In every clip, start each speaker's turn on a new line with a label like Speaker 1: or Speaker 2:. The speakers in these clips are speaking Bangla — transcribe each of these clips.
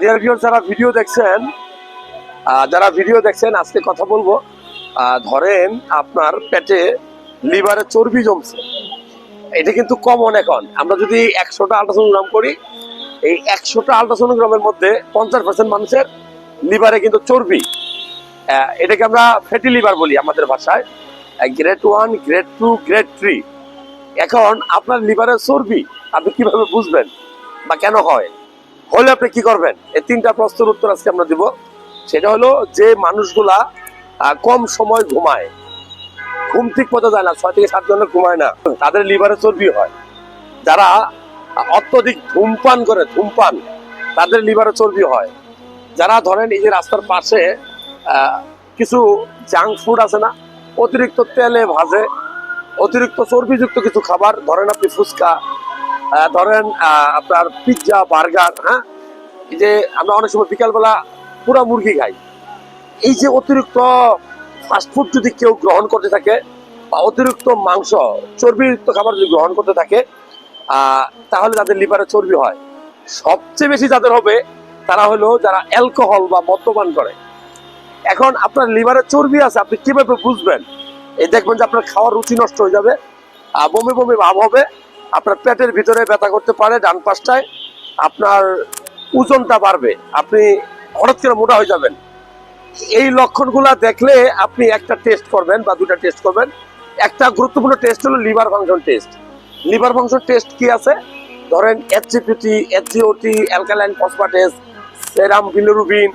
Speaker 1: ডিয়ার ভিউয়ার যারা ভিডিও দেখছেন যারা ভিডিও দেখছেন, আজকে কথা বলব ধরেন আপনার পেটে লিভারে চর্বি জমছে। এটা কিন্তু কমন এখন। আমরা যদি একশোটা আলট্রাসোনোগ্রাম করি, এই একশোটা আলট্রাসোনোগ্রামের মধ্যে পঞ্চাশ পার্সেন্ট মানুষের লিভারে কিন্তু চর্বি। এটাকে আমরা ফ্যাটি লিভার বলি আমাদের ভাষায়। Grade one grade two grade three এখন আপনার লিভারের চর্বি, আপনি কীভাবে বুঝবেন বা কেন হয়? হলে আপনি কি করবেন? এই তিনটা প্রশ্নের উত্তর আজকে আমরা দিব। সেটা হলো যে মানুষগুলা কম সময় ঘুমায়। ঘুম ঠিক মতো যায় না, ছয় থেকে সাত ঘণ্টা ঘুমায় না। তাদের লিভারে চর্বি হয়। যারা অত্যধিক ধূমপান করে, ধূমপান, তাদের লিভারে চর্বি হয়। যারা ধরেন এই যে রাস্তার পাশে কিছু জাঙ্ক ফুড আছে না, অতিরিক্ত তেলে ভাজে, অতিরিক্ত চর্বিযুক্ত কিছু খাবার, ধরেন আপনি ফুচকা ধরেন আপনার পিৎজা বার্গার হ্যাঁ? এই যে আমরা অনেক সময় বিকালবেলা পুরা মুরগি খাই। এই যে অতিরিক্ত ফাস্টফুড যদি কেউ গ্রহণ করতে থাকে বা অতিরিক্ত মাংস, চর্বিযুক্ত খাবার যদি গ্রহণ করতে থাকে তাহলে তাদের লিভারে চর্বি হয়। সবচেয়ে বেশি যাদের হবে, তারা হলো যারা অ্যালকোহল বা মদ্যপান করে। এখন আপনার লিভারে চর্বি আছে, আপনি কীভাবে বুঝবেন? এই দেখবেন যে আপনার খাওয়ার রুচি নষ্ট হয়ে যাবে বমি বমি ভাব হবে আপনার পেটের ভিতরে ব্যথা করতে পারে, ডান পাশটায়। আপনার ওজনটা বাড়বে, আপনি হঠাৎ করে মোটা হয়ে যাবেন। এই লক্ষণগুলা দেখলে আপনি একটা টেস্ট করবেন বা দুটা টেস্ট করবেন। একটা গুরুত্বপূর্ণ টেস্ট হলো liver function test liver function test কি আছে? ধরেন এইচজিপিটি এইচজিওটি অ্যালকালাইন ফসফাটেস সেরাম বিলিরুবিন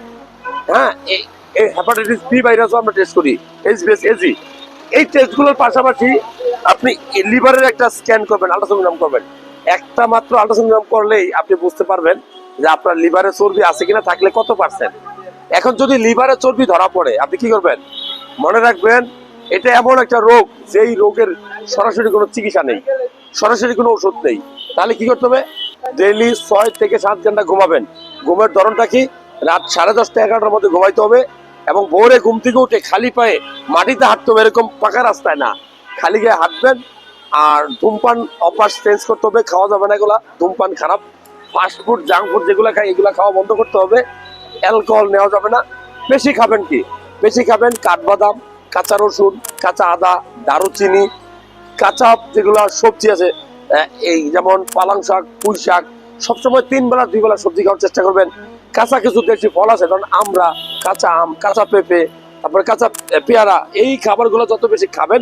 Speaker 1: হ্যাঁ এই হেপাটাইটিস বি ভাইরাসও আমরা টেস্ট করি এইচবিএস এজি এই টেস্টগুলোর পাশাপাশি আপনি লিভারের একটা স্ক্যান করবেন, আল্ট্রাসোনোগ্রাম করবেন। একটা মাত্র আল্ট্রাসোনোগ্রাম করলেই আপনি বুঝতে পারবেন যে আপনার লিভারে চর্বি আছে কিনা, থাকলে কত পার্সেন্ট এখন যদি লিভারে চর্বি ধরা পড়ে, আপনি কি করবেন? মনে রাখবেন, এটা এমন একটা রোগ যেই রোগের সরাসরি কোনো চিকিৎসা নেই, সরাসরি কোনো ওষুধ নেই। তাহলে কি করতে হবে? ডেইলি ছয় থেকে সাত ঘণ্টা ঘুমাবেন। ঘুমের ধরনটা কি? রাত সাড়ে দশটা এগারোটার মধ্যে ঘুমাইতে হবে এবং ভোরে ঘুম থেকে উঠে খালি পায়ে মাটিতে হাঁটতে হবে, এরকম পাকা রাস্তায় না। খালি গায়ে হাঁটবেন আর ধূমপান অভ্যাস চেঞ্জ করতে হবে, খাওয়া যাবে না এগুলা। ধূমপান খারাপ। ফাস্ট ফুড জাঙ্ক ফুড যেগুলো খাই, এগুলো খাওয়া বন্ধ করতে হবে। অ্যালকোহল নেওয়া যাবে না। বেশি খাবেন কি? বেশি খাবেন কাঠবাদাম, কাঁচা রসুন, কাঁচা আদা, দারুচিনি, কাঁচা যেগুলো সবজি আছে এই যেমন পালং শাক, পুঁই শাক, সবসময় তিন বেলা, দুই বেলা সবজি খাওয়ার চেষ্টা করবেন। কাঁচা কিছু দেশি ফল আছে, যেমন আমরা, কাঁচা আম, কাঁচা পেঁপে, তারপরে কাঁচা পেয়ারা, এই খাবারগুলো যত বেশি খাবেন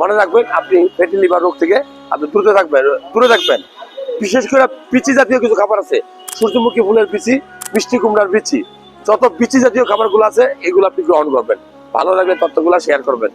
Speaker 1: মনে রাখবেন, আপনি ফ্যাটি লিভার রোগ থেকে আপনি দূরে থাকবেন দূরে থাকবেন। বিশেষ করে পিচি জাতীয় কিছু খাবার আছে, সূর্যমুখী ফুলের পিচি, মিষ্টি কুমড়ার বিচি যত বিচি জাতীয় খাবারগুলো আছে, এগুলো আপনি গ্রহণ করবেন। ভালো লাগলে তথ্যগুলো শেয়ার করবেন।